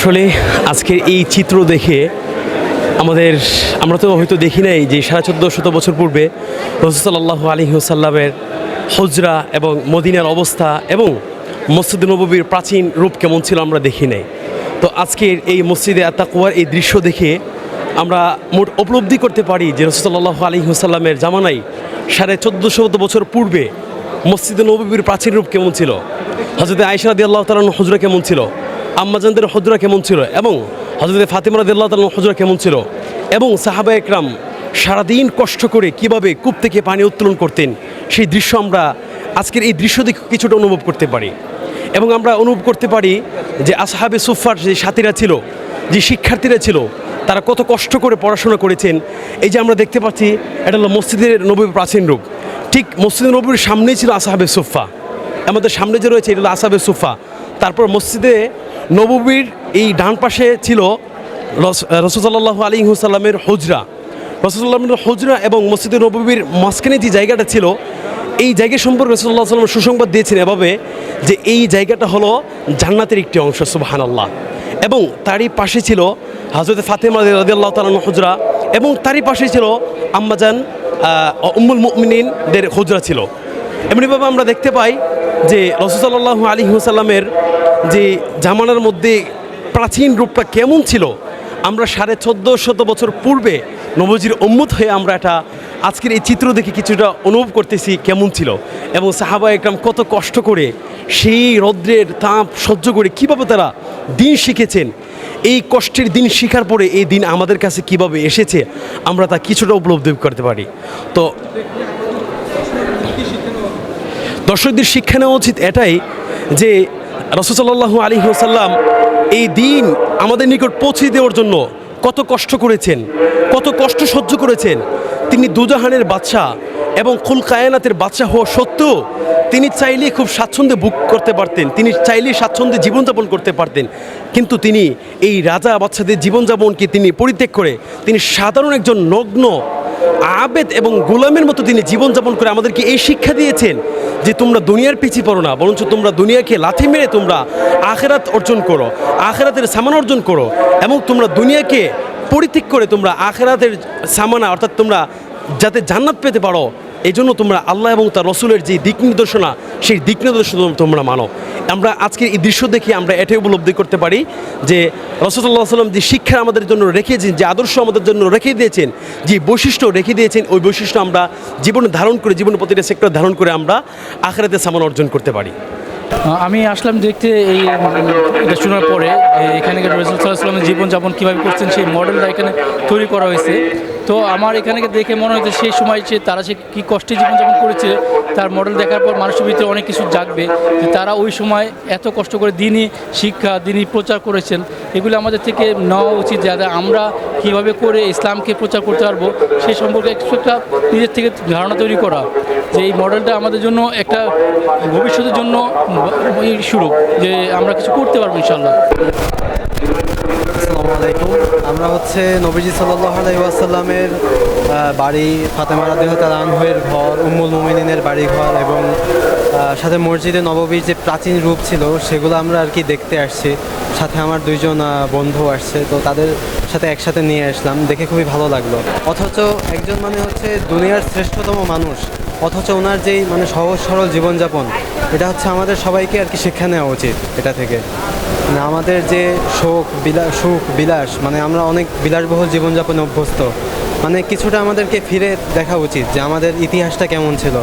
আসলে আজকের এই চিত্র দেখে আমাদের, আমরা তো হয়তো দেখি নাই যে সাড়ে চোদ্দ শত বছর পূর্বে রসুসাল্লাহ আলী সাল্লামের হজরা এবং মদিনার অবস্থা এবং মসজিদ নববীর প্রাচীন রূপ কেমন ছিল আমরা দেখি নাই। তো আজকের এই মসজিদে আত্মাকুয়ার এই দৃশ্য দেখে আমরা মোট উপলব্ধি করতে পারি যে রসুসাল্লাহ আলী সাল্লামের জামানায় সাড়ে চোদ্দোশো বছর পূর্বে মসজিদে নববীর প্রাচীন রূপ কেমন ছিল? হজরত আয়সা দিয়ে আল্লাহ তালান হজরা কেমন ছিল? আম্মাজানদের হজরা কেমন ছিল? এবং হজরত ফাতেমা রাদি আল্লাহ তালান হজরা কেমন ছিল? এবং সাহাবা একরাম সারাদিন কষ্ট করে কীভাবে কূপ থেকে পানি উত্তোলন করতেন? সেই দৃশ্য আমরা আজকের এই দৃশ্য দেখে কিছুটা অনুভব করতে পারি। এবং আমরা অনুভব করতে পারি যে আসহাবে সুফার যে সাথীরা ছিল, যে শিক্ষার্থীরা ছিল, তারা কত কষ্ট করে পড়াশোনা করেছেন। এই যে আমরা দেখতে পাচ্ছি, এটা হলো মসজিদের নবীর প্রাচীন রূপ। ঠিক মসজিদের নবীর সামনেই ছিল আসহাবে সুফা আমাদের সামনে যে রয়েছে, এটা হলো আসাবে সুফা তারপর মসজিদে নববীর এই ডান পাশে ছিল রসুল্লাহ আলী হুসাল্লামের হজরা। রসুল্লামের হজরা এবং মসজিদে নববীর মাঝখানে যে জায়গাটা ছিল, এই জায়গা সম্পর্কে রসুল্লাহ সাল্লাম সুসংবাদ দিয়েছেন এভাবে যে এই জায়গাটা হলো জান্নাতের একটি অংশ সুবাহান আল্লাহ এবং তারই পাশে ছিল হজরত ফাতেমা রাদিয়াল্লাহু তাআলা হজরা এবং তারই পাশে ছিল আম্মাজান উম্মুল মুমিনিনদের হজরা ছিল। এমনিভাবে আমরা দেখতে পাই যে রসুসাল্লাহ আলী হুসাল্লামের যে জামানার মধ্যে প্রাচীন রূপটা কেমন ছিল, আমরা সাড়ে চোদ্দ শত বছর পূর্বে নবজির উম্মত হয়ে আমরা এটা আজকের এই চিত্র দেখে কিছুটা অনুভব করতেছি কেমন ছিল এবং সাহাবা একরাম কত কষ্ট করে সেই রৌদ্রের তাপ সহ্য করে কীভাবে তারা দিন শিখেছেন, এই কষ্টের দিন শিখার পরে এই দিন আমাদের কাছে কীভাবে এসেছে, আমরা তা কিছুটা উপলব্ধি করতে পারি। তো দর্শকদের শিক্ষা নেওয়া উচিত এটাই যে রসুসাল্লাহ আলী সাল্লাম এই দিন আমাদের নিকট পৌঁছে দেওয়ার জন্য কত কষ্ট করেছেন, কত কষ্ট সহ্য করেছেন। তিনি দুজাহানের বাদশাহ এবং কুল কায়নাতের বাদশাহ হওয়া সত্ত্বেও তিনি চাইলে খুব স্বাচ্ছন্দ্যে বুক করতে পারতেন, তিনি চাইলে স্বাচ্ছন্দ্যে জীবনযাপন করতে পারতেন। কিন্তু তিনি এই রাজা বাচ্চাদের জীবনযাপনকে তিনি পরিত্যাগ করে তিনি সাধারণ একজন নগ্ন আবেদ এবং গোলামের মতো তিনি জীবনযাপন করে আমাদেরকে এই শিক্ষা দিয়েছেন যে তোমরা দুনিয়ার পিছিয়ে পড়ো না, বরঞ্চ তোমরা দুনিয়াকে লাথি মেরে তোমরা আখেরাত অর্জন করো, আখেরাতের সামান অর্জন করো এবং তোমরা দুনিয়াকে পরিত্যাগ করে তোমরা আখেরাতের সামানা অর্থাৎ তোমরা যাতে জান্নাত পেতে পারো এই জন্য তোমরা আল্লাহ এবং তার রসুলের যে দিক নির্দেশনা, সেই দিক নির্দেশনা তোমরা মানো। আমরা আজকের এই দৃশ্য দেখে আমরা এটাই উপলব্ধি করতে পারি যে রসদুল্লাহ সাল্লাম যে শিক্ষা আমাদের জন্য রেখেছেন যে আদর্শ আমাদের জন্য রেখে দিয়েছেন, যে বৈশিষ্ট্য রেখে দিয়েছেন, ওই বৈশিষ্ট্য আমরা জীবনে ধারণ করে, জীবনের প্রতিটা সেক্টর ধারণ করে আমরা আখেরাতে সামান অর্জন করতে পারি। আমি আসলাম দেখতে এই, এটা শোনার পরে এখানে রসুল সাল্লাহামের জীবনযাপন কীভাবে করছেন, সেই মডেলটা এখানে তৈরি করা হয়েছে। তো আমার এখানে দেখে মনে হয়েছে সেই সময় যে তারা সে কী কষ্টে জীবনযাপন করেছে, তার মডেল দেখার পর মানুষের ভিতরে অনেক কিছু জাগবে। যে তারা ওই সময় এত কষ্ট করে দিনই শিক্ষা, দিনই প্রচার করেছেন। এগুলো আমাদের থেকে নেওয়া উচিত, যাতে আমরা কীভাবে করে ইসলামকে প্রচার করতে পারব সেই সম্পর্কে একটা নিজের থেকে ধারণা তৈরি করা। যে এই মডেলটা আমাদের জন্য একটা ভবিষ্যতের জন্য শুরু, যে আমরা কিছু করতে পারব ইনশাল্লাহ আলাইকুম। আমরা হচ্ছে নবীজি সাল্লাহ আলাইসাল্লামের বাড়ি ফাতেমা রাদিহ তালানহের ঘর, উম্মুল মুমিনিনের বাড়ি ঘর এবং সাথে মসজিদে নববীর যে প্রাচীন রূপ ছিল, সেগুলো আমরা আর কি দেখতে আসছি। সাথে আমার দুইজন বন্ধু আসছে, তো তাদের সাথে একসাথে নিয়ে আসলাম। দেখে খুবই ভালো লাগল। অথচ একজন মানে হচ্ছে দুনিয়ার শ্রেষ্ঠতম মানুষ। অথচ ওনার যেই মানে সহজ সরল জীবনযাপন, এটা হচ্ছে আমাদের সবাইকে আর কি শিক্ষা নেওয়া উচিত এটা থেকে। মানে আমাদের যে শোক বিলাস সুখ, বিলাস মানে আমরা অনেক বিলাসবহুল জীবনযাপনে অভ্যস্ত। মানে কিছুটা আমাদেরকে ফিরে দেখা উচিত যে আমাদের ইতিহাসটা কেমন ছিল।